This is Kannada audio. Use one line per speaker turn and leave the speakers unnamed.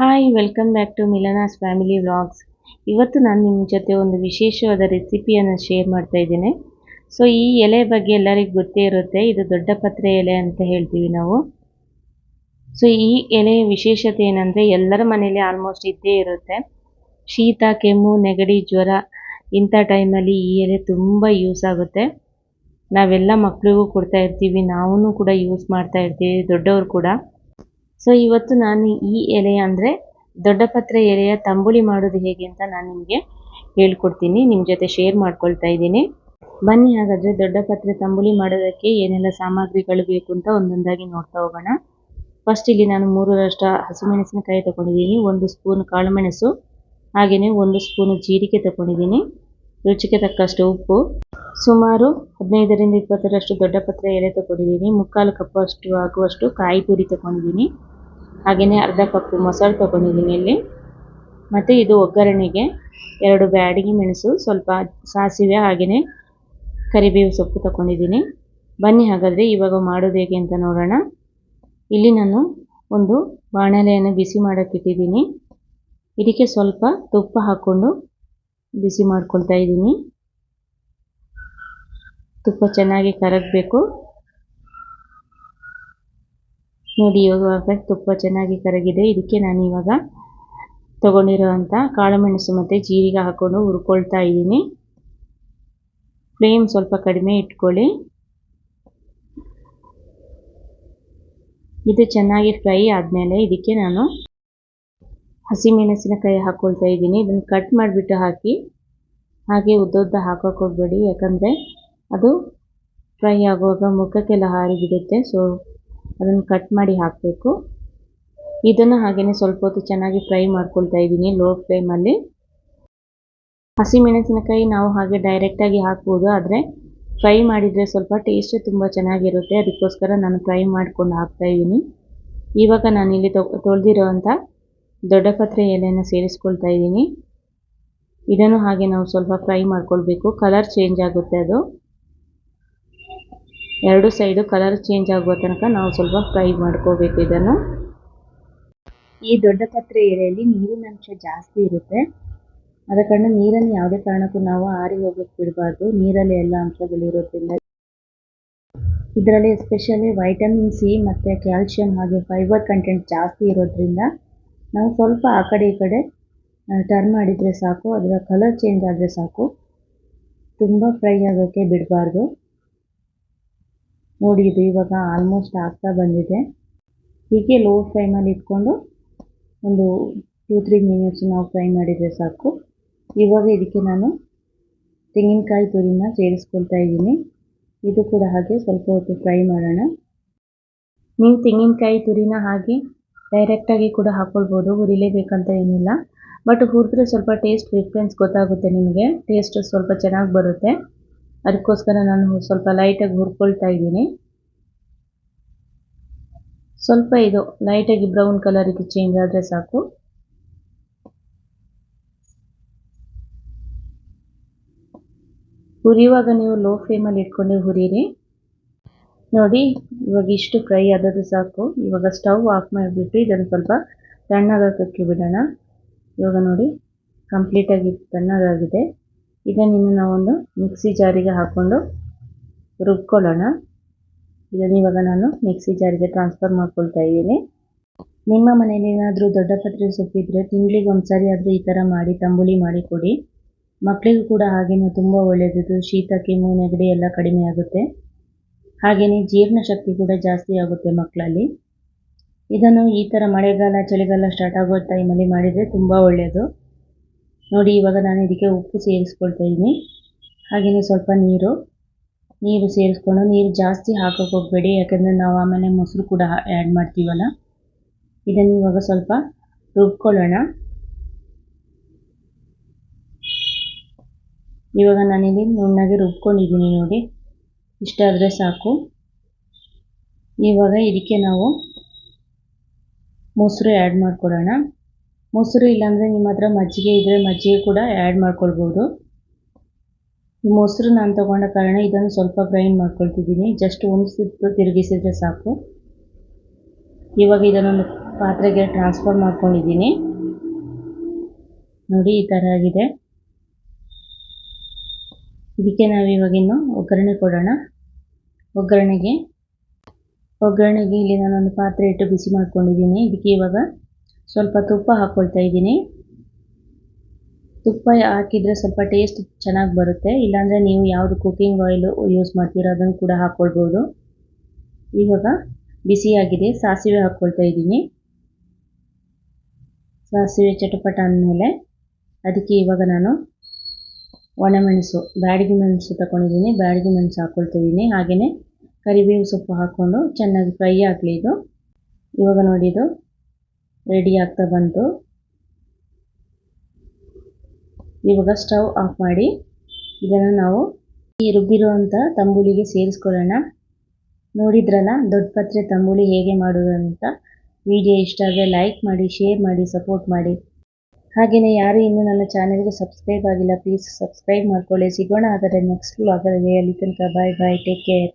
Hi welcome back to Milana's family vlogs ಇವತ್ತು ನಾನು ನಿಮ್ಮ ಜೊತೆ ಒಂದು ವಿಶೇಷವಾದ ರೆಸಿಪಿಯನ್ನು ಶೇರ್ ಮಾಡ್ತಾ ಇದ್ದೇನೆ. ಸೊ ಈ ಎಲೆ ಬಗ್ಗೆ ಎಲ್ಲರಿಗೂ ಗೊತ್ತೇ ಇರುತ್ತೆ. ಇದು ದೊಡ್ಡ ಪತ್ರೆ ಎಲೆ ಅಂತ ಹೇಳ್ತೀವಿ ನಾವು. ಸೊ ಈ ಎಲೆಯ ವಿಶೇಷತೆ ಏನಂದರೆ ಎಲ್ಲರ ಮನೇಲಿ ಆಲ್ಮೋಸ್ಟ್ ಇದ್ದೇ ಇರುತ್ತೆ. ಶೀತ, ಕೆಮ್ಮು, ನೆಗಡಿ, ಜ್ವರ ಇಂಥ ಟೈಮಲ್ಲಿ ಈ ಎಲೆ ತುಂಬ ಯೂಸ್ ಆಗುತ್ತೆ. ನಾವೆಲ್ಲ ಮಕ್ಕಳಿಗೂ ಕೊಡ್ತಾ ಇರ್ತೀವಿ. ನಾವೂ ಕೂಡ ಯೂಸ್ ಮಾಡ್ತಾ ಇರ್ತೀವಿ. ದೊಡ್ಡವರು ಕೂಡ. ಸೊ ಇವತ್ತು ನಾನು ಈ ಎಲೆ ಅಂದರೆ ದೊಡ್ಡಪತ್ರೆ ಎಲೆಯ ತಂಬುಳಿ ಮಾಡೋದು ಹೇಗೆ ಅಂತ ನಾನು ನಿಮಗೆ ಹೇಳ್ಕೊಡ್ತೀನಿ. ನಿಮ್ಮ ಜೊತೆ ಶೇರ್ ಮಾಡ್ಕೊಳ್ತಾ ಇದ್ದೀನಿ. ಬನ್ನಿ ಹಾಗಾದರೆ ದೊಡ್ಡಪತ್ರೆ ತಂಬುಳಿ ಮಾಡೋದಕ್ಕೆ ಏನೆಲ್ಲ ಸಾಮಗ್ರಿಗಳು ಬೇಕು ಅಂತ ಒಂದೊಂದಾಗಿ ನೋಡ್ತಾ ಹೋಗೋಣ. ಫಸ್ಟ್ ಇಲ್ಲಿ ನಾನು ಮೂರರಷ್ಟು ಹಸಿಮೆಣಸಿನಕಾಯಿ ತಗೊಂಡಿದ್ದೀನಿ. ಒಂದು ಸ್ಪೂನ್ ಕಾಳುಮೆಣಸು ಹಾಗೆಯೇ ಒಂದು ಸ್ಪೂನು ಜೀರಿಗೆ ತಗೊಂಡಿದ್ದೀನಿ. ರುಚಿಗೆ ತಕ್ಕಷ್ಟು ಉಪ್ಪು. ಸುಮಾರು ಹದಿನೈದರಿಂದ ಇಪ್ಪತ್ತರಷ್ಟು ದೊಡ್ಡ ಪತ್ರೆ ಎಲೆ ತಗೊಂಡಿದ್ದೀನಿ. ಮುಕ್ಕಾಲು ಕಪ್ಪು ಅಷ್ಟು ಆಗುವಷ್ಟು ಕಾಯಿ ತುರಿ ತಗೊಂಡಿದ್ದೀನಿ. ಹಾಗೆಯೇ ಅರ್ಧ ಕಪ್ ಮೊಸರು ತಗೊಂಡಿದ್ದೀನಿ ಇಲ್ಲಿ. ಮತ್ತು ಇದು ಒಗ್ಗರಣೆಗೆ ಎರಡು ಬ್ಯಾಡಗಿ ಮೆಣಸು, ಸ್ವಲ್ಪ ಸಾಸಿವೆ ಹಾಗೆಯೇ ಕರಿಬೇವು ಸೊಪ್ಪು ತಗೊಂಡಿದ್ದೀನಿ. ಬನ್ನಿ ಹಾಗಾದರೆ ಇವಾಗ ಮಾಡೋದು ಹೇಗೆ ಅಂತ ನೋಡೋಣ. ಇಲ್ಲಿ ನಾನು ಒಂದು ಬಾಣಲೆಯನ್ನು ಬಿಸಿ ಮಾಡೋಕ್ಕಿಟ್ಟಿದ್ದೀನಿ ಇದಕ್ಕೆ ಸ್ವಲ್ಪ ತುಪ್ಪ ಹಾಕ್ಕೊಂಡು ಬಿಸಿ ಮಾಡ್ಕೊಳ್ತಾ ಇದ್ದೀನಿ. ತುಪ್ಪ ಚೆನ್ನಾಗಿ ಕರಗಬೇಕು. ನೋಡಿ, ಇವಾಗ ತುಪ್ಪ ಚೆನ್ನಾಗಿ ಕರಗಿದೆ. ಇದಕ್ಕೆ ನಾನು ಇವಾಗ ತೊಗೊಂಡಿರೋವಂಥ ಕಾಳುಮೆಣಸು ಮತ್ತು ಜೀರಿಗೆ ಹಾಕ್ಕೊಂಡು ಹುರ್ಕೊಳ್ತಾ ಇದ್ದೀನಿ. ಫ್ಲೇಮ್ ಸ್ವಲ್ಪ ಕಡಿಮೆ ಇಟ್ಕೊಳ್ಳಿ. ಇದು ಚೆನ್ನಾಗಿ ಫ್ರೈ ಆದಮೇಲೆ ಇದಕ್ಕೆ ನಾನು ಹಸಿಮೆಣಸಿನಕಾಯಿ ಹಾಕ್ಕೊಳ್ತಾ ಇದ್ದೀನಿ. ಇದನ್ನು ಕಟ್ ಮಾಡಿಬಿಟ್ಟು ಹಾಕಿ ಹಾಗೆ ಉದ್ದ ಉದ್ದ ಹೋಗಬೇಡಿ. ಯಾಕಂದರೆ ಅದು ಫ್ರೈ ಆಗುವಾಗ ಮುಖಕ್ಕೆಲ್ಲ ಹಾರಿ ಬಿಡುತ್ತೆ. ಸೊ ಅದನ್ನು ಕಟ್ ಮಾಡಿ ಹಾಕಬೇಕು. ಇದನ್ನು ಹಾಗೆಯೇ ಸ್ವಲ್ಪ ಹೊತ್ತು ಚೆನ್ನಾಗಿ ಫ್ರೈ ಮಾಡ್ಕೊಳ್ತಾ ಇದ್ದೀನಿ ಲೋ ಫ್ಲೇಮಲ್ಲಿ ಹಸಿಮೆಣಸಿನಕಾಯಿ ನಾವು ಹಾಗೆ ಡೈರೆಕ್ಟಾಗಿ ಹಾಕ್ಬೋದು, ಆದರೆ ಫ್ರೈ ಮಾಡಿದರೆ ಸ್ವಲ್ಪ ಟೇಸ್ಟ್ ತುಂಬ ಚೆನ್ನಾಗಿರುತ್ತೆ. ಅದಕ್ಕೋಸ್ಕರ ನಾನು ಫ್ರೈ ಮಾಡ್ಕೊಂಡು ಹಾಕ್ತಾ ಇದ್ದೀನಿ. ಇವಾಗ ಇಲ್ಲಿ ತೊಳೆದಿರೋವಂಥ ದೊಡ್ಡ ಪತ್ರೆ ಎಲೆಯನ್ನು ಸೇರಿಸ್ಕೊಳ್ತಾ ಇದ್ದೀನಿ. ಇದನ್ನು ಹಾಗೆ ನಾವು ಸ್ವಲ್ಪ ಫ್ರೈ ಮಾಡ್ಕೊಳ್ಬೇಕು. ಕಲರ್ ಚೇಂಜ್ ಆಗುತ್ತೆ ಅದು. ಎರಡು ಸೈಡು ಕಲರ್ ಚೇಂಜ್ ಆಗುವ ತನಕ ನಾವು ಸ್ವಲ್ಪ ಫ್ರೈ ಮಾಡ್ಕೋಬೇಕು ಇದನ್ನು. ಈ ದೊಡ್ಡ ಪತ್ರೆ ಎಲೆಯಲ್ಲಿ ನೀರಿನ ಅಂಶ ಜಾಸ್ತಿ ಇರುತ್ತೆ. ಅದರ ಕಾರಣ ನೀರನ್ನು ಯಾವುದೇ ಕಾರಣಕ್ಕೂ ನಾವು ಆರಿ ಹೋಗೋಕ್ಕೆ ಬಿಡಬಾರ್ದು. ನೀರಲ್ಲಿ ಎಲ್ಲ ಅಂಶಗಳಿರೋದ್ರಿಂದ ಇದರಲ್ಲಿ ಎಸ್ಪೆಷಲಿ ವೈಟಮಿನ್ ಸಿ ಮತ್ತು ಕ್ಯಾಲ್ಶಿಯಂ ಹಾಗೆ ಫೈಬರ್ ಕಂಟೆಂಟ್ ಜಾಸ್ತಿ ಇರೋದ್ರಿಂದ ನಾವು ಸ್ವಲ್ಪ ಆ ಕಡೆ ಈ ಕಡೆ ಟರ್ನ್ ಮಾಡಿದರೆ ಸಾಕು. ಅದರ ಕಲರ್ ಚೇಂಜ್ ಆದರೆ ಸಾಕು. ತುಂಬ ಫ್ರೈ ಆಗೋಕ್ಕೆ ಬಿಡಬಾರ್ದು. ನೋಡಿ ಇದು ಇವಾಗ ಆಲ್ಮೋಸ್ಟ್ ಆಗ್ತಾ ಬಂದಿದೆ. ಹೀಗೆ ಲೋ ಫ್ಲೇಮಲ್ಲಿ ಇಟ್ಕೊಂಡು ಒಂದು ಟೂ ತ್ರೀ ಮಿನಿಟ್ಸ್ ನಾವು ಫ್ರೈ ಮಾಡಿದರೆ ಸಾಕು. ಇವಾಗ ಇದಕ್ಕೆ ನಾನು ತೆಂಗಿನಕಾಯಿ ತುರಿನ ಸೇರಿಸ್ಕೊಳ್ತಾ ಇದ್ದೀನಿ. ಇದು ಕೂಡ ಹಾಗೆ ಸ್ವಲ್ಪ ಹೊತ್ತು ಫ್ರೈ ಮಾಡೋಣ. ನೀವು ತೆಂಗಿನಕಾಯಿ ತುರಿನ ಹಾಗೆ ಡೈರೆಕ್ಟಾಗಿ ಕೂಡ ಹಾಕ್ಕೊಳ್ಬೋದು ಹುರಿಲೇಬೇಕಂತ ಏನಿಲ್ಲ. ಬಟ್ ಹುರಿದ್ರೆ ಸ್ವಲ್ಪ ಟೇಸ್ಟ್ ಡಿಫ್ರೆನ್ಸ್ ಗೊತ್ತಾಗುತ್ತೆ ನಿಮಗೆ. ಟೇಸ್ಟ್ ಸ್ವಲ್ಪ ಚೆನ್ನಾಗಿ ಬರುತ್ತೆ. ಅದಕ್ಕೋಸ್ಕರ ನಾನು ಸ್ವಲ್ಪ ಲೈಟಾಗಿ ಹುರ್ಕೊಳ್ತಾ ಇದ್ದೀನಿ. ಸ್ವಲ್ಪ ಇದು ಲೈಟಾಗಿ ಬ್ರೌನ್ ಕಲರಿಗೆ ಚೇಂಜ್ ಆದರೆ ಸಾಕು. ಹುರಿಯುವಾಗ ನೀವು ಲೋ ಫ್ಲೇಮಲ್ಲಿ ಇಟ್ಕೊಂಡು ಹುರಿಯಿರಿ. ನೋಡಿ, ಇವಾಗ ಇಷ್ಟು ಫ್ರೈ ಆದದ್ದು ಸಾಕು. ಇವಾಗ ಸ್ಟವ್ ಆಫ್ ಮಾಡಿಬಿಟ್ಟು ಇದನ್ನು ಸ್ವಲ್ಪ ತಣ್ಣಗಾಗೋಕ್ಕೆ ಬಿಡೋಣ. ಇವಾಗ ನೋಡಿ ಕಂಪ್ಲೀಟಾಗಿ ತಣ್ಣಗಾಗಿದೆ. ಇದನ್ನು ನಾವೊಂದು ಮಿಕ್ಸಿ ಜಾರಿಗೆ ಹಾಕ್ಕೊಂಡು ರುಬ್ಕೊಳ್ಳೋಣ. ಇದನ್ನು ಇವಾಗ ನಾನು ಮಿಕ್ಸಿ ಜಾರಿಗೆ ಟ್ರಾನ್ಸ್ಫರ್ ಮಾಡ್ಕೊಳ್ತಾ ಇದ್ದೀನಿ. ನಿಮ್ಮ ಮನೇಲಿ ಏನಾದರೂ ದೊಡ್ಡ ಪತ್ರೆ ಸೊಪ್ಪಿದ್ರೆ ತಿಂಗಳಿಗೆ ಒಂದು ಸಾರಿ ಆದರೂ ಈ ಥರ ಮಾಡಿ, ತಂಬುಳಿ ಮಾಡಿ ಕೊಡಿ. ಮಕ್ಕಳಿಗೂ ಕೂಡ ಹಾಗೆಯೇ ತುಂಬ ಒಳ್ಳೆಯದು ಶೀತ ಕೆಮ್ಮು ನೆಗಡಿ ಎಲ್ಲ ಕಡಿಮೆ ಆಗುತ್ತೆ. ಹಾಗೆಯೇ ಜೀರ್ಣಶಕ್ತಿ ಕೂಡ ಜಾಸ್ತಿ ಆಗುತ್ತೆ ಮಕ್ಕಳಲ್ಲಿ ಇದನ್ನು ಈ ಥರ ಮಳೆಗಾಲ, ಚಳಿಗಾಲ ಸ್ಟಾರ್ಟ್ ಆಗೋ ಟೈಮಲ್ಲಿ ಮಾಡಿದರೆ ತುಂಬ ಒಳ್ಳೆಯದು ನೋಡಿ, ಇವಾಗ ನಾನು ಇದಕ್ಕೆ ಉಪ್ಪು ಸೇರಿಸ್ಕೊಳ್ತಾ ಇದ್ದೀನಿ ಹಾಗೆಯೇ ಸ್ವಲ್ಪ ನೀರು. ನೀರು ಸೇರಿಸ್ಕೊಂಡು ನೀರು ಜಾಸ್ತಿ ಹಾಕೋಕೆ ಹೋಗಬೇಡಿ, ಯಾಕಂದರೆ ನಾವು ಆಮೇಲೆ ಮೊಸರು ಕೂಡ ಆ್ಯಡ್ ಮಾಡ್ತೀವಲ್ಲ. ಇದನ್ನು ಇವಾಗ ಸ್ವಲ್ಪ ರುಬ್ಕೊಳ್ಳೋಣ. ಇವಾಗ ನಾನಿಲ್ಲಿ ನುಣ್ಣಗೆ ರುಬ್ಕೊಂಡಿದ್ದೀನಿ ನೋಡಿ. ಇಷ್ಟಾದರೆ ಸಾಕು. ಇವಾಗ ಇದಕ್ಕೆ ನಾವು ಮೊಸರು ಆ್ಯಡ್ ಮಾಡ್ಕೊಳ್ಳೋಣ. ಮೊಸರು ಇಲ್ಲಾಂದರೆ ನಿಮ್ಮ ಹತ್ರ ಮಜ್ಜಿಗೆ ಇದ್ದರೆ ಮಜ್ಜಿಗೆ ಕೂಡ ಆ್ಯಡ್ ಮಾಡ್ಕೊಳ್ಬೋದು. ಈ ಮೊಸರು ನಾನು ತೊಗೊಂಡ ಕಾರಣ ಇದನ್ನು ಸ್ವಲ್ಪ ಗ್ರೈಂಡ್ ಮಾಡ್ಕೊಳ್ತಿದ್ದೀನಿ. ಜಸ್ಟ್ ಒಂದು ತಿರುಗಿಸಿದ್ರೆ ಸಾಕು. ಇವಾಗ ಇದನ್ನೊಂದು ಪಾತ್ರೆಗೆ ಟ್ರಾನ್ಸ್ಫರ್ ಮಾಡ್ಕೊಂಡಿದ್ದೀನಿ. ನೋಡಿ, ಈ ಥರ ಆಗಿದೆ. ಇದಕ್ಕೆ ನಾವು ಇವಾಗಿನ್ನು ಒಗ್ಗರಣೆ ಕೊಡೋಣ. ಒಗ್ಗರಣೆಗೆ ಒಗ್ಗರಣೆಗೆ ಇಲ್ಲಿ ನಾನೊಂದು ಪಾತ್ರೆ ಇಟ್ಟು ಬಿಸಿ ಮಾಡ್ಕೊಂಡಿದ್ದೀನಿ. ಇದಕ್ಕೆ ಇವಾಗ ಸ್ವಲ್ಪ ತುಪ್ಪ ಹಾಕ್ಕೊಳ್ತಾ ಇದ್ದೀನಿ. ತುಪ್ಪ ಹಾಕಿದರೆ ಸ್ವಲ್ಪ ಟೇಸ್ಟ್ ಚೆನ್ನಾಗಿ ಬರುತ್ತೆ. ಇಲ್ಲಾಂದರೆ ನೀವು ಯಾವುದು ಕುಕ್ಕಿಂಗ್ ಆಯಿಲು ಯೂಸ್ ಮಾಡ್ತೀರೋ ಅದನ್ನು ಕೂಡ ಹಾಕ್ಕೊಳ್ಬೋದು ಇವಾಗ ಬಿಸಿಯಾಗಿದೆ ಸಾಸಿವೆ ಹಾಕ್ಕೊಳ್ತಾ ಇದ್ದೀನಿ. ಸಾಸಿವೆ ಚಟಪಟ ಅಂದಮೇಲೆ ಅದಕ್ಕೆ ಇವಾಗ ನಾನು ಒಣಮೆಣಸು, ಬ್ಯಾಡಗಿ ಮೆಣಸು ತಗೊಂಡಿದ್ದೀನಿ ಬ್ಯಾಡಗಿ ಮೆಣಸು ಹಾಕ್ಕೊಳ್ತಾ ಇದ್ದೀನಿ. ಹಾಗೆಯೇ ಕರಿಬೇವು ಸೊಪ್ಪು ಹಾಕ್ಕೊಂಡು ಚೆನ್ನಾಗಿ ಫ್ರೈ ಆಗಲಿ ಇದು. ಇವಾಗ ನೋಡಿದ್ದು ರೆಡಿ ಆಗ್ತಾ ಬಂತು. ಇವಾಗ ಸ್ಟವ್ ಆಫ್ ಮಾಡಿ. ಇದನ್ನು ನಾವು ಈ ರುಬ್ಬಿರುವಂಥ ತಂಬುಳಿಗೆ ಸೇರಿಸ್ಕೊಳ್ಳೋಣ. ನೋಡಿದ್ರಲ್ಲ, ದೊಡ್ಡ ಪತ್ರೆ ತಂಬುಳಿ ಹೇಗೆ ಮಾಡೋದು ಅಂತ. ವಿಡಿಯೋ ಇಷ್ಟ ಆದರೆ ಲೈಕ್ ಮಾಡಿ ಶೇರ್ ಮಾಡಿ ಸಪೋರ್ಟ್ ಮಾಡಿ. ಹಾಗೆಯೇ ಯಾರು ಇನ್ನೂ ನನ್ನ ಚಾನಲ್ಗೆ ಸಬ್ಸ್ಕ್ರೈಬ್ ಆಗಿಲ್ಲ ಪ್ಲೀಸ್ ಸಬ್ಸ್ಕ್ರೈಬ್ ಮಾಡ್ಕೊಳ್ಳಿ. ಸಿಗೋಣ ಆದರೆ ನೆಕ್ಸ್ಟ್ ವ್ಲಾಗಲ್ಲಿ ಅಲ್ಲಿ. ತನಕ ಬಾಯ್ ಬಾಯ್ ಟೇಕ್ ಕೇರ್